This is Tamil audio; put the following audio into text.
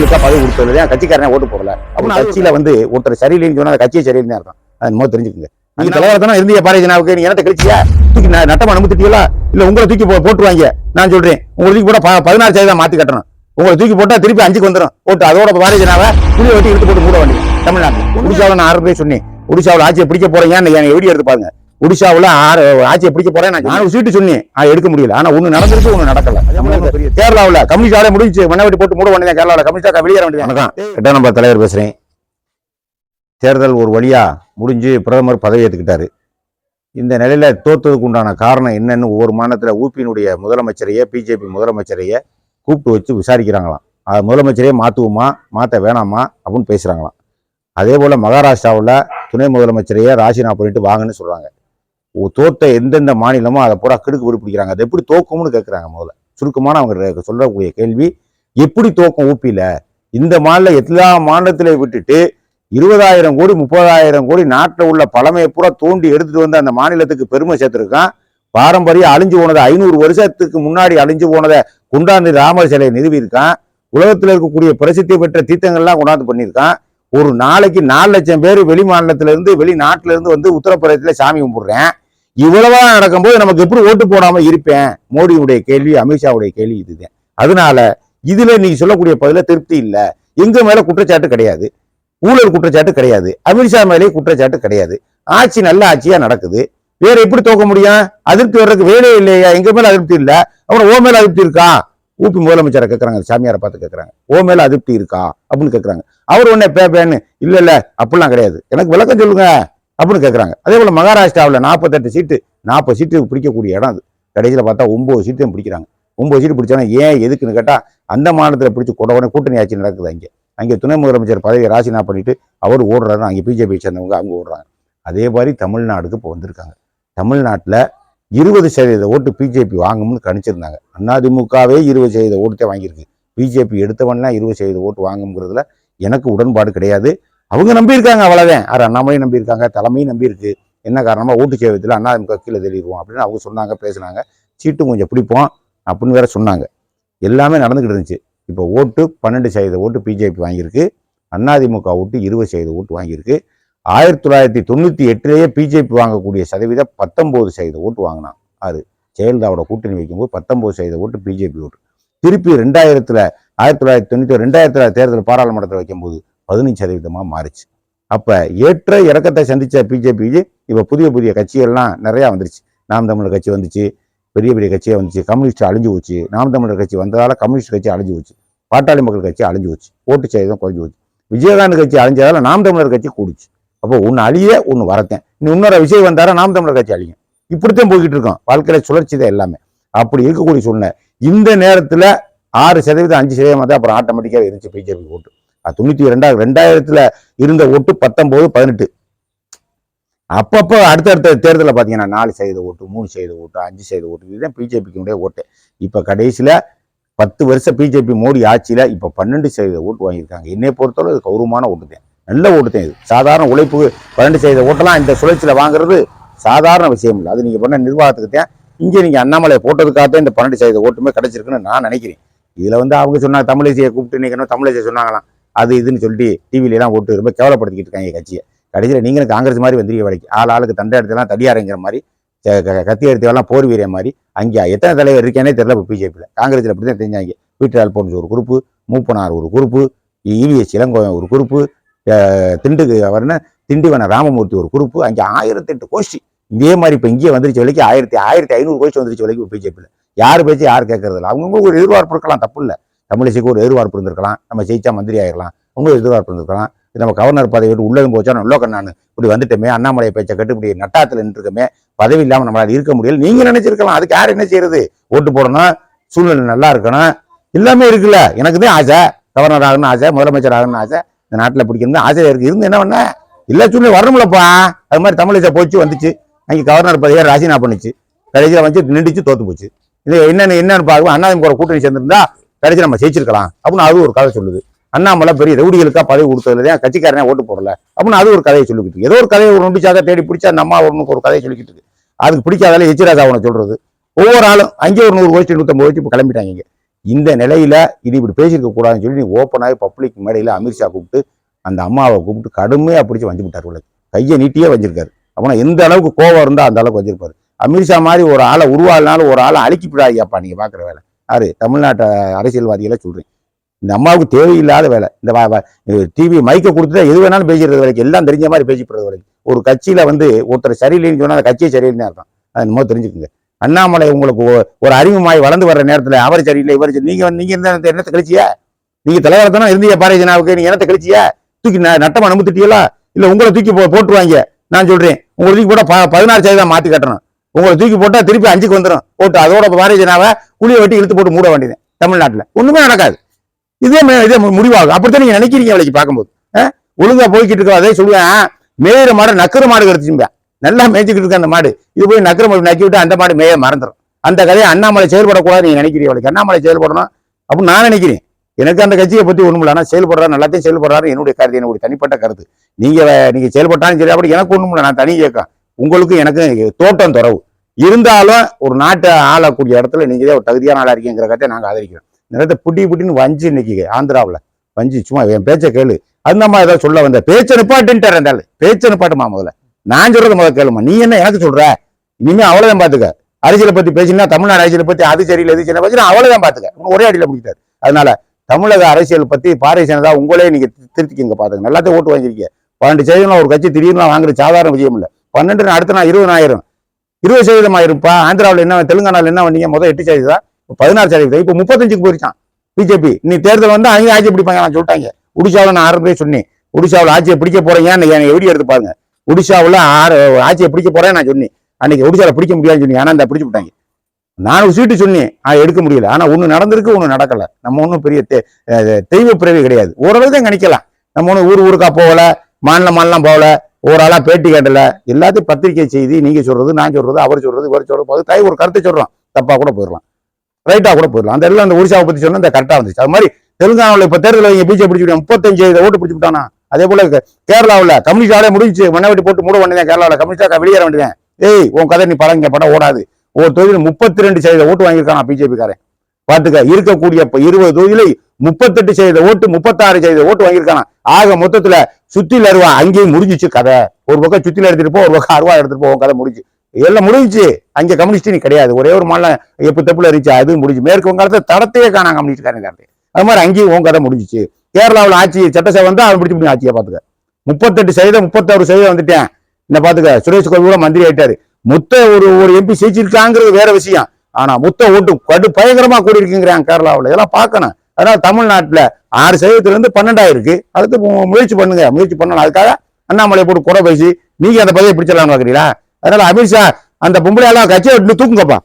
ரவுடிகளுக்கா பதவி கொடுத்தது ஏன் கட்சிக்காரனே ஓட்டு போடல. அப்படின்னு கட்சியில வந்து ஒருத்தர் சரியில்லைன்னு சொன்னா அந்த கட்சியை சரியில்லைன்னு தான் இருக்கும் அது என்னமோ தெரிஞ்சுக்கோங்க. நீங்க தலைவரத்தான இருந்தீங்க பாரதிய ஜனதாவுக்கு நீங்க என்னத்த கழிச்சியா? தூக்கி ந- நட்டமா நம்புத்திட்டீங்களா இல்ல உங்களை தூக்கி போட்டுருவாங்க. நான் சொல்றேன். உங்களை தூக்கி போட்டா பதினாறு சதவீதம் மாத்தி கட்டணும். உங்களை தூக்கி போட்டா திருப்பி அஞ்சுக்கு வந்துடும் போட்டு அதோட பாரதிய ஜனதாவை புளிய வெட்டி எடுத்து போட்டு மூட வேண்டியது. தமிழ்நாட்டில். ஒடிசாவில் நான் ஆறு பேர் சொன்னேன். ஒடிசாவில் ஆட்சியை பிடிக்க போறீங்கன்னு என் வீடியோ எடுத்து பாருங்க. ஒடிசாவில் ஆட்சியை பிடிக்க போறேன். நான் சீட்டு சொன்னேன். எடுக்க முடியல. ஆனா ஒண்ணு நடந்திருக்கு ஒண்ணு நடக்கல. கேரளாவில் கம்யூனிஸ்ட் ஆளே முடிஞ்சு மண்ணை வெட்டி போட்டு மூட வேண்டியது கேரளாவில். கம்யூனிஸ்டா வெளியேற வேண்டியது. வணக்கம் எட்டாம் நம்பர் தலைவர் பேசுறேன். தேர்தல் ஒரு வழியா முடிஞ்சு பிரதமர் பதவி ஏற்றுக்கிட்டாரு இந்த நிலையில தோத்ததுக்கு உண்டான காரணம் என்னன்னு ஒவ்வொரு மாநிலத்தில் ஊபியினுடைய முதலமைச்சரையே பிஜேபி முதலமைச்சரையே கூப்பிட்டு வச்சு விசாரிக்கிறாங்களாம். அது முதலமைச்சரையே மாற்றுவோமா மாற்ற வேணாமா? அப்படின்னு பேசுகிறாங்களாம் அதே போல் மகாராஷ்டிராவில் துணை முதலமைச்சரையே ராஜினாமா பண்ணிட்டு வாங்கன்னு சொல்கிறாங்க தோத்த எந்தெந்த மாநிலமோ அதை பூரா கிடுக்கு பிடிக்கிறாங்க. அதை எப்படி தோக்கும்னு கேட்குறாங்க முதல்ல. சுருக்கமான அவங்க சொல்லக்கூடிய கேள்வி எப்படி தோக்கம் ஊப்பியில்? இந்த மாநில எல்லா மாநிலத்திலையும் விட்டுட்டு இருபதாயிரம் கோடி முப்பதாயிரம் கோடி நாட்டில் உள்ள பழமையை பூரா தோண்டி எடுத்துட்டு வந்து அந்த மாநிலத்துக்கு பெருமை சேர்த்துருக்கான். பாரம்பரியம் அழிஞ்சு போனதை ஐநூறு வருஷத்துக்கு முன்னாடி அழிஞ்சு போனதை கொண்டாந்து ராமர் சிலையை நிறுவியிருக்கான். உலகத்தில் இருக்கக்கூடிய பிரசித்தி பெற்ற தீர்த்தங்கள்லாம் கொண்டாந்து பண்ணியிருக்கான். ஒரு நாளைக்கு நாலு லட்சம் பேர் வெளி மாநிலத்திலேருந்து வெளிநாட்டிலேருந்து வந்து உத்தரப்பிரதேசத்தில் சாமி கும்பிடுறேன். இவ்வளவா நடக்கும்போது நமக்கு எப்படி ஓட்டு போடாம இருப்பேன்? மோடியுடைய கேள்வி அமித்ஷாவுடைய கேள்வி இதுதான். அதனால இதுல நீங்க சொல்லக்கூடிய பதில திருப்தி இல்லை. எங்க மேல குற்றச்சாட்டு கிடையாது. ஊழல் குற்றச்சாட்டு கிடையாது. அமித்ஷா மேலேயே குற்றச்சாட்டு கிடையாது. ஆட்சி நல்ல ஆட்சியா நடக்குது. வேற எப்படி தோக்க முடியும்? அதிருப்தி வர்றதுக்கு வேலையே இல்லையா? எங்க மேல அதிருப்தி இல்ல. அப்புறம் ஓ மேல அதிருப்தி இருக்கா? ஊபி முதலமைச்சரை கேட்கறாங்க சாமியாரை பார்த்து கேட்கறாங்க ஓ மேல அதிருப்தி இருக்கா? அப்படின்னு கேட்கறாங்க அவர் உன்னை பே பேன்னு இல்ல இல்ல அப்படிலாம் கிடையாது. எனக்கு விளக்கம் சொல்லுங்க. அப்படின்னு கேட்குறாங்க அதே போல் மகாராஷ்டிராவில் நாற்பத்தெட்டு சீட்டு நாற்பது சீட்டு பிடிக்கக்கூடிய இடம் அது. கடைசியில் பார்த்தா ஒம்பது சீட்டையும் பிடிக்கிறாங்க. ஒம்பது சீட்டு பிடிச்சோன்னா ஏன் எதுக்குன்னு கேட்டால் அந்த மாநிலத்தில் பிடிச்சி உடனே கூட்டணி ஆட்சி நடக்குது அங்கே. அங்கே துணை முதலமைச்சர் பதவியை ராசினா பண்ணிட்டு அவர் ஓடுறாரு அங்கே பிஜேபி சேர்ந்தவங்க அவங்க ஓடுறாங்க. அதே மாதிரி தமிழ்நாடுக்கு இப்போ வந்திருக்காங்க. தமிழ்நாட்டில் இருபது சதவீத ஓட்டு பிஜேபி வாங்கும்னு கணிச்சிருந்தாங்க. அதிமுகவே இருபது சதவீத ஓட்டு வாங்கியிருக்கு. பிஜேபி எடுத்தவன்லாம் இருபது சதவீத ஓட்டு வாங்குங்கிறதுல எனக்கு உடன்பாடு கிடையாது. அவங்க நம்பியிருக்காங்க அவ்வளோதான் யார் அண்ணாமலையும் நம்பியிருக்காங்க தலைமையும் நம்பியிருக்கு. என்ன காரணமாக ஓட்டு சேவத்தில் அதிமுக கீழே தெளிவோம் அப்படின்னு அவங்க சொன்னாங்க பேசுனாங்க. சீட்டும் கொஞ்சம் பிடிப்போம் அப்படின்னு வேற சொன்னாங்க. எல்லாமே நடந்துக்கிட்டு இருந்துச்சு. இப்போ ஓட்டு பன்னெண்டு சதவீத ஓட்டு பிஜேபி வாங்கியிருக்கு. அதிமுக ஓட்டு இருபது சதவீத ஓட்டு வாங்கியிருக்கு. ஆயிரத்தி தொள்ளாயிரத்தி தொண்ணூற்றி எட்டுலேயே பிஜேபி வாங்கக்கூடிய சதவீதம் பத்தொம்போது சதவீத ஓட்டு வாங்கினான். அது ஜெயலலிதாவோட கூட்டணி வைக்கும்போது பத்தொம்போது சதவீத ஓட்டு பிஜேபி ஓட்டு. திருப்பி ரெண்டாயிரத்தில் ஆயிரத்தி தொள்ளாயிரத்தி தொண்ணூற்றி ரெண்டாயிரத்தில் தேர்தல் பாராளுமன்றத்தில் வைக்கும்போது பதினஞ்சு சதவீதமாக மாறிச்சு. அப்போ ஏற்ற இறக்கத்தை சந்திச்ச பிஜேபி இப்போ புதிய புதிய கட்சிகள்லாம் நிறையா வந்துருச்சு. நாம் தமிழர் கட்சி வந்துச்சு பெரிய பெரிய கட்சியாக வந்துச்சு கம்யூனிஸ்ட் அழிஞ்சு போச்சு. நாம் தமிழர் கட்சி வந்ததால கம்யூனிஸ்ட் கட்சி அழிஞ்சு போச்சு. பாட்டாளி மக்கள் கட்சி அழிஞ்சு போச்சு. ஓட்டு சதவீதம் குறைஞ்சு போச்சு. விஜயகாந்த் கட்சி அழிஞ்சதால் நாம் தமிழர் கட்சி கூடுச்சு. அப்போ ஒன்று அழிய ஒன்று வரத்தேன். நீ இன்னொரு விஷயம் வந்தாரா நாம் தமிழர் கட்சி அழியும். இப்படித்தான் போய்கிட்டு இருக்கோம். வாழ்க்கையில சுழற்சி தான் எல்லாமே. அப்படி இருக்கக்கூடிய சூழ்நிலை. இந்த நேரத்தில் ஆறு சதவீதம் அஞ்சு சதவீதம் தான் அப்புறம் ஆட்டோமேட்டிக்காக இருந்துச்சு பிஜேபி ஓட்டு. தொண்ணூற்றி ரெண்டாயிரம் ரெண்டாயிரத்துல இருந்த ஓட்டு பத்தொம்போது பதினெட்டு. அப்பப்போ அடுத்தடுத்த தேர்தலில் பார்த்தீங்கன்னா நாலு சதவீத ஓட்டு மூணு சதவீத ஓட்டு அஞ்சு சதவீத ஓட்டு இதுதான் பிஜேபிக்கு ஓட்டு. இப்போ கடைசியில் பத்து வருஷம் பிஜேபி மோடி ஆட்சியில் இப்போ பன்னெண்டு சதவீத ஓட்டு வாங்கியிருக்காங்க. என்னை பொறுத்தவரை இது கௌரவமான ஓட்டு தான். நல்ல ஓட்டு தான் இது. சாதாரண உழைப்பு பன்னெண்டு சதவீத ஓட்டெல்லாம் இந்த சுழற்சியில் வாங்குறது சாதாரண விஷயம் இல்லை. அது நீங்கள் பண்ண நிர்வாகத்துக்கு தான். இங்கே நீங்கள் அண்ணாமலை போட்டதுக்காக இந்த பன்னெண்டு சதவீத ஓட்டுமே கிடைச்சிருக்குன்னு நான் நினைக்கிறேன். இதில் வந்து அவங்க சொன்னாங்க தமிழிசையை கூப்பிட்டு நீங்கள் தமிழிசை சொன்னாங்களாம். அது இதுன்னு சொல்லிட்டு டிவில எல்லாம் போட்டு ரொம்ப கேவலப்படுத்திக்கிட்டு இருக்காங்க கட்சியை. கடைசியில் நீங்களும் காங்கிரஸ் மாதிரி வந்துருக்க வேலைக்கு. ஆள் ஆளுக்கு தண்டை எடுத்துலாம் தடியாரங்கிற மாதிரி க- கத்தி எடுத்தவெல்லாம் போர் வீரிய மாதிரி அங்கே எத்தனை தலைவர் இருக்கேனே தெரியல இப்போ பிஜேபியில். காங்கிரஸில் அப்படி தான் தெரிஞ்சாங்க. வீட்டு அல்போன்ஸ் ஒரு குரூப்பு மூப்பனார் ஒரு குரூப்பு இவிஎஸ் இளங்கோவன் ஒரு குரூப்பு திண்டுக்கு அவர்னு திண்டிவன ராமமூர்த்தி ஒரு குரூப்பு அங்கே ஆயிரத்தெட்டு கோஷ்டி. இதே மாதிரி இப்போ இங்கேயே வந்துருச்சு வரைக்கும் ஆயிரத்தி ஆயிரத்தி ஐநூறு கோஷ்டி வந்துருச்சு வரைக்கும் பிஜேபியில். யார் பேச்சு யார் கேட்கறதில்ல. இல்லை அவங்கவுங்க ஒரு எதிர்பார்ப்பு இருக்கலாம் தப்பு இல்லை. தமிழிசைக்கு ஒரு எதிர்பார்ப்பு இருந்திருக்கலாம். நம்ம ஜெயிச்சா மந்திரி ஆகிடலாம் உங்களுக்கு எதிர்பார்ப்பு இருந்திருக்கலாம். நம்ம கவர்னர் பதவி விட்டு உள்ளதும் போச்சா? நல்லோ நான் இப்படி வந்துட்டோமே அண்ணாமலை பேச்சை கட்டு இப்படி நட்டாத்தில் நின்றுருக்கோமே பதவி இல்லாமல் நம்மளால் இருக்க முடியல. நீங்கள் நினைச்சிருக்கலாம். அதுக்கு யார் என்ன செய்யறது? ஓட்டு போடணும் சூழ்நிலை நல்லா இருக்கணும். எல்லாமே இருக்குல்ல. எனக்கு தான் ஆசை. கவர்னர் ஆகணும்னு ஆசை முதலமைச்சர் ஆகணும்னு ஆசை. இந்த நாட்டில் பிடிக்கணும்னு ஆசை இருக்குது இருந்து என்ன பண்ண? எல்லா சூழ்நிலை வரணும்லப்பா. அது மாதிரி தமிழிசை போச்சு வந்துச்சு. அங்கே கவர்னர் பதவியை ராஜினா பண்ணுச்சு. கடைசியில் வந்து நின்றுச்சு தோத்து போச்சு. இது என்னென்ன என்னன்னு பார்க்கும் அண்ணாதிமுக கூட்டணி சேர்ந்துருந்தா கிடைச்சி நம்ம ஜெயிச்சிருக்கலாம் அப்படின்னு அது ஒரு கதை சொல்லுது. அண்ணாமலை பெரிய ரவுடிகளுக்காக பதவி கொடுத்ததுல ஏன் கட்சிக்காரனே ஓட்டு போடல அப்படின்னு அது ஒரு கதையை சொல்லிக்கிட்டு ஏதோ ஒரு கதையை ஒரு நொண்டிச்சாக தேடி பிடிச்சா நம்ம ஒன்று ஒரு கதையை சொல்லிக்கிட்டு இருக்கு. அதுக்கு பிடிக்காதால எச்சிராஜா அவனை சொல்றது. ஒவ்வொரு ஆளும் அங்கே ஒரு நூறு கோஷ்டி நூற்றம்பது கோஷ்டி இப்போ கிளம்பிட்டாங்க இந்த நிலையில இது இப்படி பேசியிருக்க கூடாதுன்னு சொல்லி நீ ஓப்பனாகி பப்ளிக் மேடையில் அமித்ஷா கூப்பிட்டு அந்த அம்மாவை கூப்பிட்டு கடுமையாக பிடிச்சி வஞ்சு விட்டார் உள்ள கையை நீட்டியே வஞ்சிருக்காரு. அப்படின்னா எந்த அளவுக்கு கோவம் இருந்தால் அந்த அளவுக்கு வஞ்சிருப்பாரு. அமித்ஷா மாதிரி ஒரு ஆளை உருவாகினாலும் ஒரு ஆளை அழிக்கிவிடாதியாப்பா நீங்கள் பார்க்குற வேலை. யாரு? தமிழ்நாட்டு அரசியல்வாதிகளை சொல்றேன். இந்த அம்மாவுக்கு தேவையில்லாத வேலை. இந்த டிவி மைக்கை கொடுத்துட்டா எது வேணாலும் பேசிடுறது வரைக்கும் எல்லாம் தெரிஞ்ச மாதிரி பேசிப்படுறது வரைக்கும் ஒரு கட்சியில வந்து ஒருத்தர் சரியில்லைன்னு சொன்னா அந்த கட்சியை சரியில்லைன்னு அர்த்தம். அது என்னமோ தெரிஞ்சுக்குங்க. அண்ணாமலை உங்களுக்கு ஒரு அறிமுகமாய் வளர்ந்து வர்ற நேரத்தில் அவர் சரியில்லை இவர் சரி நீங்க நீங்கள் நீங்க இருந்த என்னத்தை கழிச்சியா? நீங்க தலைவர் தானே இருந்தீங்க பாரதிய ஜனாவுக்கு நீங்க என்னத்தை கழிச்சியா? தூக்கி ந- நட்டமா நம்புத்திட்டீங்களா இல்ல உங்களை தூக்கி போ- போட்டுருவாங்க. நான் சொல்றேன். உங்களுக்கு கூட ப- பதினாறு சதவீதம் மாத்தி கட்டணும். உங்களை தூக்கி போட்டால் திருப்பி அஞ்சுக்கு வந்துடும் போட்டு அதோட பாரதிய ஜனாவை குழியை வெட்டி இழுத்து போட்டு மூட வேண்டியது. தமிழ்நாட்டில். ஒன்றுமே நடக்காது. இதே இதே முடிவாகும். அப்படித்தான் நீங்க நினைக்கிறீங்க வேலைக்கு பார்க்கும்போது. ஒழுங்காக ஒழுங்கா போய்கிட்டு இருக்கோம் அதே சொல்லுவேன் மேயிற மாடு நக்கிற மாடு கிடைச்சும்பா நல்லா மேய்ச்சிக்கிட்டு இருக்க அந்த மாடு. இது போய் நக்கிற மாடு நக்கி விட்டு அந்த மாடு மேய மறந்துடும் அந்த கதையை அண்ணாமலை செயல்படக்கூடாது நீங்கள் நினைக்கிறீங்க வேலைக்கு. அண்ணாமலை செயல்படணும் அப்படின்னு நான் நினைக்கிறேன். எனக்கு அந்த கட்சியை பற்றி ஒன்றும் இல்லை. ஆனால் செயல்படுறாரு நல்லாத்தையும் செயல்படுறாரு. என்னுடைய கருத்து என்னுடைய தனிப்பட்ட கருத்து. நீங்கள் நீங்கள் செயல்பட்டாலும் சரி அப்படி எனக்கு ஒன்றும் இல்லை. நான் தனி கேட்கேன் உங்களுக்கும் எனக்கும் தோட்டம் துறவு. இருந்தாலும் ஒரு நாட்டை ஆளக்கூடிய இடத்துல நீங்கள் தான் ஒரு தகுதியான ஆளாக இருக்கீங்கிற கதை நாங்கள் ஆதரிக்கிறோம். நிறைய புட்டி புட்டின்னு வஞ்சி இன்னைக்கு ஆந்திராவில். வஞ்சி சும்மா என் பேச்சை கேளு. அந்த மாதிரி ஏதாவது சொல்ல வந்த? பேச்சை நிப்பாட்டுன்ட்டார் இருந்தாலும் பேச்சை நிப்பாட்டுமா முதல்ல. நான் சொல்கிறது முதல்ல கேளுமா நீ என்ன எனக்கு சொல்ற? இனிமே அவ்வளோதான் பார்த்துக்க அரசியலை பற்றி பேசினா தமிழ்நாடு அரசியலை பற்றி அது சரியில்லை இது சரியில்லை பற்றி அவ்வளோதான் பார்த்துக்க ஒரே அடியில் முடிச்சாரு அதனால தமிழக அரசியல் பற்றி பாரதிய ஜனதா உங்களே நீங்கள் திருத்திக்கிங்க பார்த்துங்க எல்லாத்தையும் ஓட்டு வாங்கிருக்கீங்க பன்னெண்டு சதவீதம் ஒரு கட்சி திடீர்னு வாங்குறது சாதாரண விஷயம் இல்லை. பன்னெண்டு அடுத்த நாள் இருபது ஆயிரும் இருபது சதவீதம் ஆயிருப்பா ஆந்திராவில் என்ன தெலுங்கானாவில் என்ன பண்ணீங்க மொதல் எட்டு சதவீதம். பதினாறு சதவீதம். இப்போ முப்பத்தஞ்சுக்கு போயிருச்சான் பிஜேபி. நீ தேர்தல் வந்து அவங்க ஆட்சி பிடிப்பாங்க நான் சொல்லிட்டாங்க. ஒடிசாவில் நான் ஆரம்பமே சொன்னேன். ஒடிசாவில் ஆட்சியை பிடிக்க போறேன் ஏன்? வீடியோ எடுத்து பாருங்க. ஒடிசாவில் ஆறு ஆட்சியை பிடிக்க போறேன் நான் சொன்னேன். அன்னைக்கு ஒடிசாவில் பிடிக்க முடியாதுன்னு சொன்னீங்க. ஆனால் அந்த பிடிச்சு விட்டாங்க. நான் ஒரு சீட்டு சொன்னேன். ஆ, எடுக்க முடியல. ஆனால் ஒன்று நடந்திருக்கு ஒன்று நடக்கலை. நம்ம ஒன்றும் பெரிய தெய்வ பிறவி கிடையாது. ஓரளவு தான் கணிக்கலாம். நம்ம ஒன்றும் ஊர் ஊருக்கா போகல. மாநிலம் மாநிலம் போகல. ஒரு ஆளாக பேட்டி கேட்டல. எல்லாத்தையும் பத்திரிகை செய்தி நீங்கள் சொல்கிறது நான் சொல்கிறது அவர் சொல்கிறது இவர் சொல்கிறது போது தாய் ஒரு கருத்தை சொல்கிறோம் தப்பாக கூட போயிடலாம். ரைட்டாக கூட போயிடலாம். அந்த எல்லாம் அந்த ஒரிசாவை பற்றி சொன்னால் இந்த கரெக்டாக வந்துச்சு. அது மாதிரி தெலுங்கானாவில் இப்போ தேர்தலில் இங்கே பிஜே பிடிச்சி முப்பத்தஞ்சு ஓட்டு பிடிச்சி விட்டானா? அதே போல் கேரளாவில் கம்யூனிஸ்ட் கம்யூனிஸ்டாலே முடிஞ்சு மண்ணவெட்டி போட்டு மூட வேண்டியதான் கேரளாவில். கம்யூனிஸ்டாக வெளியேற வேண்டியதான் ஏய் உன் கதை நீ படம் இங்கே படம் ஓடாது. ஒரு தொகுதியில் முப்பத்தி ரெண்டு சதவீத ஓட்டு வாங்கியிருக்கானா பிஜேபிக்காரன் பார்த்துக்க. இருக்கக்கூடிய இருபது தொகுதியில் முப்பத்தெட்டு செய்த ஓட்டு முப்பத்தாறு செய்த ஓட்டு வாங்கியிருக்கானா? ஆக மொத்தத்துல சுத்தில அருவா அங்கேயும் முடிஞ்சிச்சு கதை. ஒரு பக்கம் சுத்தில எடுத்துட்டு போ ஒரு பக்கம் அருவா எடுத்துட்டு போ கதை முடிஞ்சு. எல்லாம் முடிஞ்சுச்சு. அங்கே கம்யூனிஸ்ட் நீ கிடையாது. ஒரே ஒரு மாநிலம் எப்போ தப்புல இருந்துச்சு அது முடிஞ்சு. மேற்கு வங்காளத்தை தடத்தையே காணாங்க கம்யூனிஸ்ட்காரன் அது மாதிரி அங்கேயும் உன் கதை முடிஞ்சிச்சு. கேரளாவில் ஆட்சி சட்டசபை வந்து அவன் பிடிச்சி முடியும் ஆட்சியை பார்த்துக்க. முப்பத்தெட்டு சதவீதம் முப்பத்தாறு சதவீதம் வந்துட்டேன். என்ன பாத்துக்க சுரேஷ் கோபி கூட மந்திரி ஆயிட்டாரு. மொத்த ஒரு ஒரு எம்பி ஜெயிச்சிருக்காங்கிறது வேற விஷயம். ஆனா மொத்த ஓட்டு கடு பயங்கரமா கூடி கேரளாவில் கேரளாவுல. இதெல்லாம் பார்க்கணும். அதனால தமிழ்நாட்டில் ஆறு சதவீதத்துல இருந்து பன்னெண்டாயிருக்கு அடுத்து முயற்சி பண்ணுங்க. முயற்சி பண்ணணும். அதுக்காக அண்ணாமலை போட்டு குறை பேசி நீங்கள் அந்த பதவியை பிடிச்சிடலாம்னு பார்க்குறீங்களா அதனால அமித்ஷா அந்த பொம்பளை எல்லாம் கட்சியை விட்டு தூக்குங்கப்பா.